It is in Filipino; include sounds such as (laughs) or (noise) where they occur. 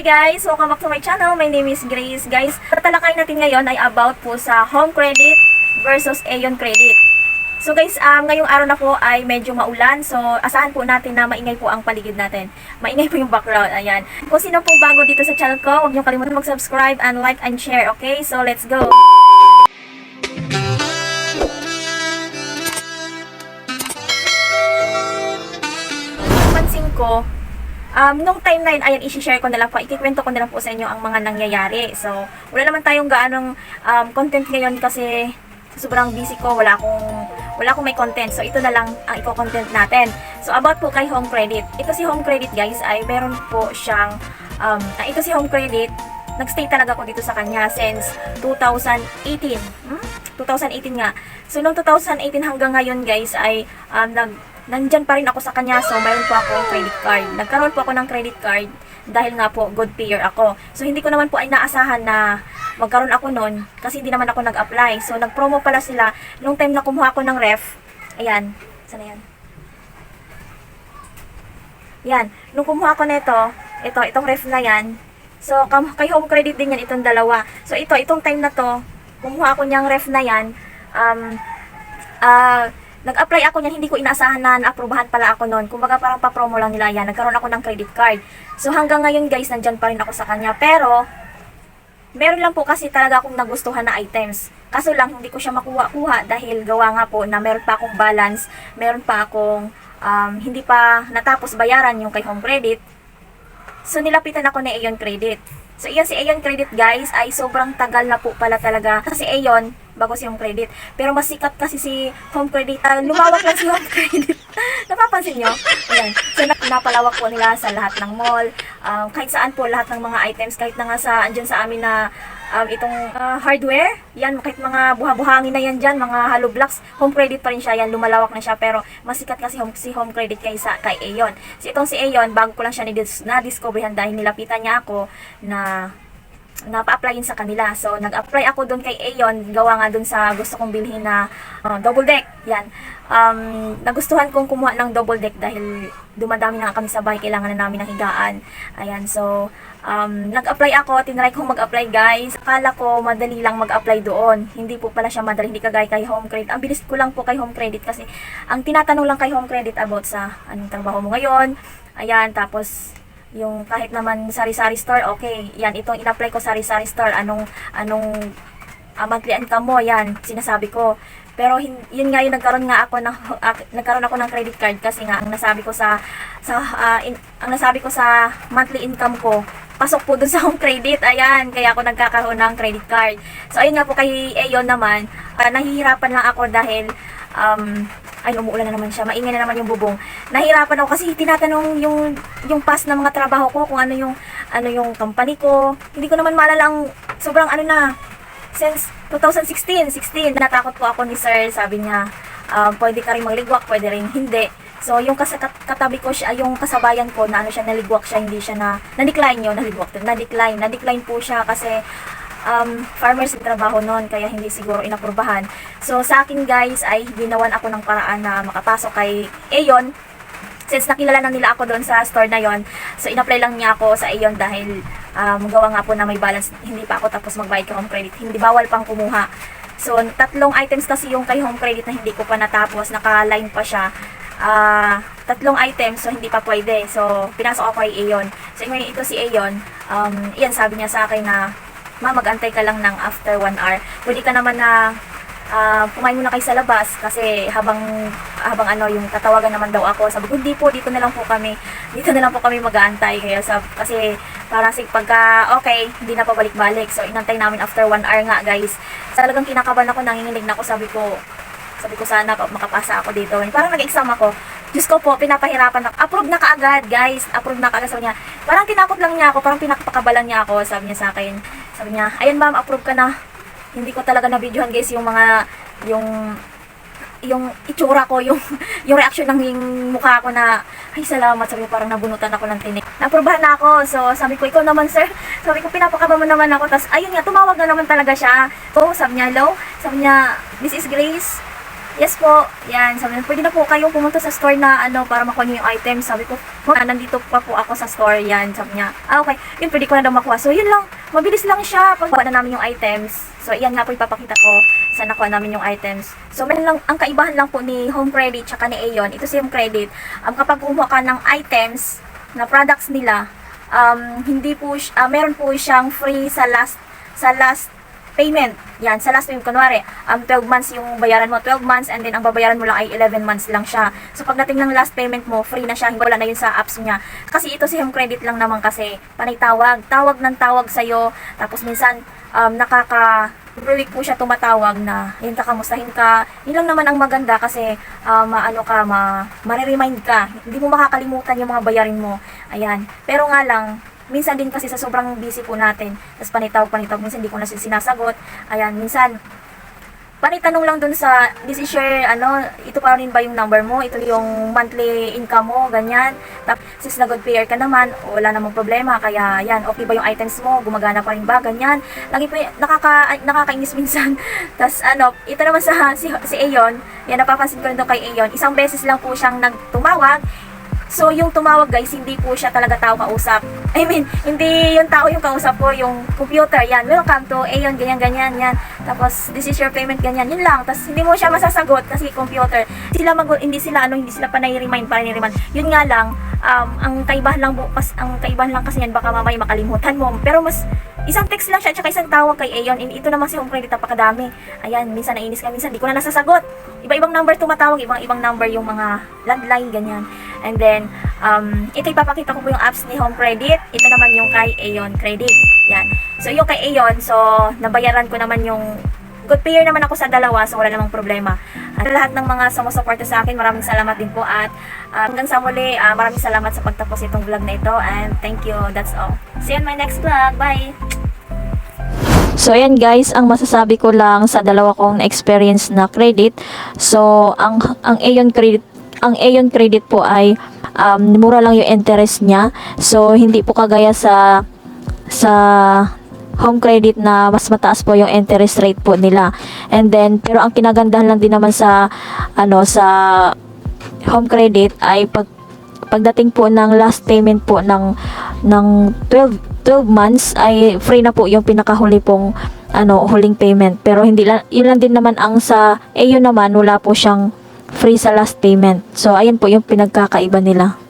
Hey guys! Welcome back to my channel. My name is Grace. Guys, tatalakay natin ngayon ay about po sa home credit versus Aeon credit. So guys, um, ngayong araw na po ay medyo maulan. So asahan po natin na maingay po ang paligid natin. Maingay po yung background. Ayan. Kung sino po bago dito sa channel ko, huwag niyo kalimutan mag-subscribe and like and share. Okay? So let's go! Pansin ko, um, nung time na yun, ayan, isi-share ko na lang po, ikikwento ko na lang po sa inyo ang mga nangyayari. So, wala naman tayong gaanong um, content ngayon kasi sobrang busy ko, wala akong, wala akong may content. So, ito na lang ang iko-content natin. So, about po kay Home Credit. Ito si Home Credit, guys, ay meron po siyang, um, ah, ito si Home Credit, nagstay talaga ako dito sa kanya since 2018. Hmm? 2018 nga. So, noong 2018 hanggang ngayon, guys, ay um, nag, nandyan pa rin ako sa kanya. So, mayroon po ako credit card. Nagkaroon po ako ng credit card dahil nga po good payer ako. So, hindi ko naman po ay naasahan na magkaroon ako nun kasi hindi naman ako nag-apply. So, nag-promo pala sila nung time na kumuha ko ng ref. Ayan. Sana yan? Yan. Nung kumuha ko nito, ito, itong ref na yan. So, kay home credit din yan, itong dalawa. So, ito, itong time na to, kumuha ko niyang ref na yan, um, ah, nag-apply ako niyan, hindi ko inaasahan na na-aprobahan pala ako noon. Kumbaga parang pa-promo lang nila yan. Nagkaroon ako ng credit card. So hanggang ngayon guys, nandyan pa rin ako sa kanya. Pero, meron lang po kasi talaga akong nagustuhan na items. Kaso lang, hindi ko siya makuha-kuha dahil gawa nga po na meron pa akong balance, meron pa akong um, hindi pa natapos bayaran yung kay home credit. So nilapitan ako ni Aeon Credit. So iyan si Aeon Credit guys ay sobrang tagal na po pala talaga. Kasi Aeon, bago si Credit. Pero mas sikat kasi si Home Credit. Ah, lumawak lang si Home Credit. (laughs) Napapansin nyo? Ayan. So na- napalawak po nila sa lahat ng mall. Um, kahit saan po lahat ng mga items. Kahit na nga sa, andyan sa amin na um, itong ah, hardware. Yan, kahit mga buha-buhangin na yan dyan, mga hollow blocks, home credit pa rin siya. Yan, lumalawak na siya. Pero mas sikat kasi home, si home credit kaysa kay Aeon. Si itong si Aeon, bago ko lang siya na-discoveryhan dahil nilapitan niya ako na napa-applyin sa kanila. So, nag-apply ako doon kay Aeon, gawa nga doon sa gusto kong bilhin na uh, double deck. Yan. Um, nagustuhan kong kumuha ng double deck dahil dumadami na kami sa bahay, kailangan na namin ng higaan. Ayan, so, um, nag-apply ako, tinry kong mag-apply guys. Akala ko madali lang mag-apply doon. Hindi po pala siya madali, hindi kagaya kay home credit. Ang bilis ko lang po kay home credit kasi ang tinatanong lang kay home credit about sa anong trabaho mo ngayon. Ayan, tapos yung kahit naman sari-sari store, okay. Yan, itong in-apply ko sari-sari store, anong, anong uh, monthly income mo, yan, sinasabi ko. Pero hin- yun nga yung nagkaroon nga ako ng ah, nagkaroon ako ng credit card kasi nga ang nasabi ko sa sa ah, in- ang nasabi ko sa monthly income ko pasok po dun sa home credit. Ayan, kaya ako nagkakaroon ng credit card. So ayun nga po kay Aeon naman, ah, nahihirapan lang ako dahil um, ay umuulan na naman siya, maingay na naman yung bubong. Nahirapan ako kasi tinatanong yung yung past ng mga trabaho ko kung ano yung ano yung company ko. Hindi ko naman maalala ang sobrang ano na since 2016, 16 natakot po ako ni sir, sabi niya, um, pwede ka rin magligwak, pwede rin hindi. So, yung kas kat- katabi ko siya, yung kasabayan ko na ano siya, naligwak siya, hindi siya na, na-decline yun, naligwak, na-decline, na-decline po siya kasi um, farmers yung trabaho noon, kaya hindi siguro inaprubahan. So, sa akin guys, ay ginawan ako ng paraan na makapasok kay Aeon, since nakilala na nila ako doon sa store na yon so in-apply lang niya ako sa Aeon dahil um, gawa nga po na may balance hindi pa ako tapos magbayad ka home credit. Hindi bawal pang kumuha. So tatlong items kasi yung kay home credit na hindi ko pa natapos naka-line pa siya. Ah, tatlong items so hindi pa pwede. So pinasok ako kay Aeon. So ngayon ito si Aeon. Um, yan sabi niya sa akin na ma mag-antay ka lang ng after 1 hour pwede ka naman na ah kumain muna kayo sa labas kasi habang habang ano yung tatawagan naman daw ako sabi ko hindi po dito na lang po kami dito na lang po kami mag-aantay kaya sab kasi para sig pagka okay hindi na pabalik-balik so inantay namin after 1 hour nga guys talagang kinakabahan ako nanginginig na ako sabi ko sabi ko sana pa- makapasa ako dito parang nag-exam ako Diyos ko po, pinapahirapan ako. Approve na kaagad, guys. Approve na kaagad. Sabi niya, parang tinakot lang niya ako. Parang pinapakabalan niya ako. Sabi niya sa akin. Sabi niya, ayan ma'am, approve ka na hindi ko talaga na-videohan guys yung mga yung yung itsura ko, yung (laughs) yung reaction ng yung mukha ko na ay salamat, sabi ko parang nabunutan ako ng tinik. Naprobahan na ako. So sabi ko, ikaw naman sir. Sabi ko, pinapakaba mo naman ako. Tapos ayun nga, tumawag na naman talaga siya. So sabi niya, hello. Sabi niya, this is Grace. yes po, yan, sabi niya, pwede na po kayong pumunta sa store na ano, para makuha niyo yung items. Sabi ko, "Ma, nandito pa po ako sa store, yan. Sabi niya, ah, okay, yun, pwede ko na daw makuha. So, yun lang, mabilis lang siya pagkuha na namin yung items. So, yan nga po ipapakita ko sa nakuha namin yung items. So, meron lang, ang kaibahan lang po ni Home Credit tsaka ni Aeon, ito si Home Credit, um, kapag kumuha ka ng items na products nila, um, hindi po, ah, meron po siyang free sa last, sa last payment. Yan, sa last payment, kunwari, um, 12 months yung bayaran mo, 12 months, and then ang babayaran mo lang ay 11 months lang siya. So, pagdating ng last payment mo, free na siya, wala na yun sa apps niya. Kasi ito si Home Credit lang naman kasi, panay tawag, tawag ng tawag sa'yo, tapos minsan, um, nakaka, Rulik po siya tumatawag na, yun ka, kamustahin ka. Yun lang naman ang maganda kasi, um, maano ka, ma, mariremind ka. Hindi mo makakalimutan yung mga bayarin mo. Ayan. Pero nga lang, minsan din kasi sa sobrang busy po natin, tapos panitawag, panitawag, minsan hindi ko na sinasagot. Ayan, minsan, panitanong lang dun sa, this is your, ano, ito pa rin ba yung number mo? Ito yung monthly income mo, ganyan. Tapos, since na good payer ka naman, wala namang problema, kaya yan, okay ba yung items mo? Gumagana pa rin ba? Ganyan. Lagi po, nakaka, nakakainis minsan. (laughs) Tapos, ano, ito naman sa, si, si Aeon, yan, napapansin ko rin kay Aeon, isang beses lang po siyang nagtumawag, So, yung tumawag guys, hindi po siya talaga tao kausap. (laughs) I mean, hindi yung tao yung kausap ko, yung computer, yan. Welcome to Aeon, ganyan, ganyan, yan. Tapos, this is your payment, ganyan. Yun lang. Tapos, hindi mo siya masasagot kasi computer. Sila mag hindi sila, ano, hindi sila panay-remind, panay-remind. Yun nga lang, um, ang kaibahan lang bukas, ang kaibahan lang kasi yan, baka mamaya makalimutan mo. Pero mas, isang text lang siya, tsaka isang tawag kay Aeon. And ito naman si Home Credit, napakadami. Ayan, minsan nainis ka, minsan di ko na nasasagot. Iba-ibang number tumatawag, ibang-ibang number yung mga landline, ganyan. And then, um, ito ipapakita ko po yung apps ni Home Credit. Ito naman yung kay Aeon Credit. Yan. So, yung kay Aeon, so, nabayaran ko naman yung good payer naman ako sa dalawa, so wala namang problema. At lahat ng mga sumusuporta sa akin, maraming salamat din po. At uh, hanggang sa muli, uh, maraming salamat sa pagtapos itong vlog na ito. And thank you. That's all. See you in my next vlog. Bye! So ayan guys, ang masasabi ko lang sa dalawa kong experience na credit. So ang ang Aeon credit ang Aeon credit po ay um, mura lang yung interest niya. So hindi po kagaya sa sa home credit na mas mataas po yung interest rate po nila. And then pero ang kinagandahan lang din naman sa ano sa home credit ay pag pagdating po ng last payment po ng ng 12 12 months ay free na po yung pinakahuli pong ano huling payment pero hindi lang yun lang din naman ang sa Aeon naman wala po siyang free sa last payment. So ayan po yung pinagkakaiba nila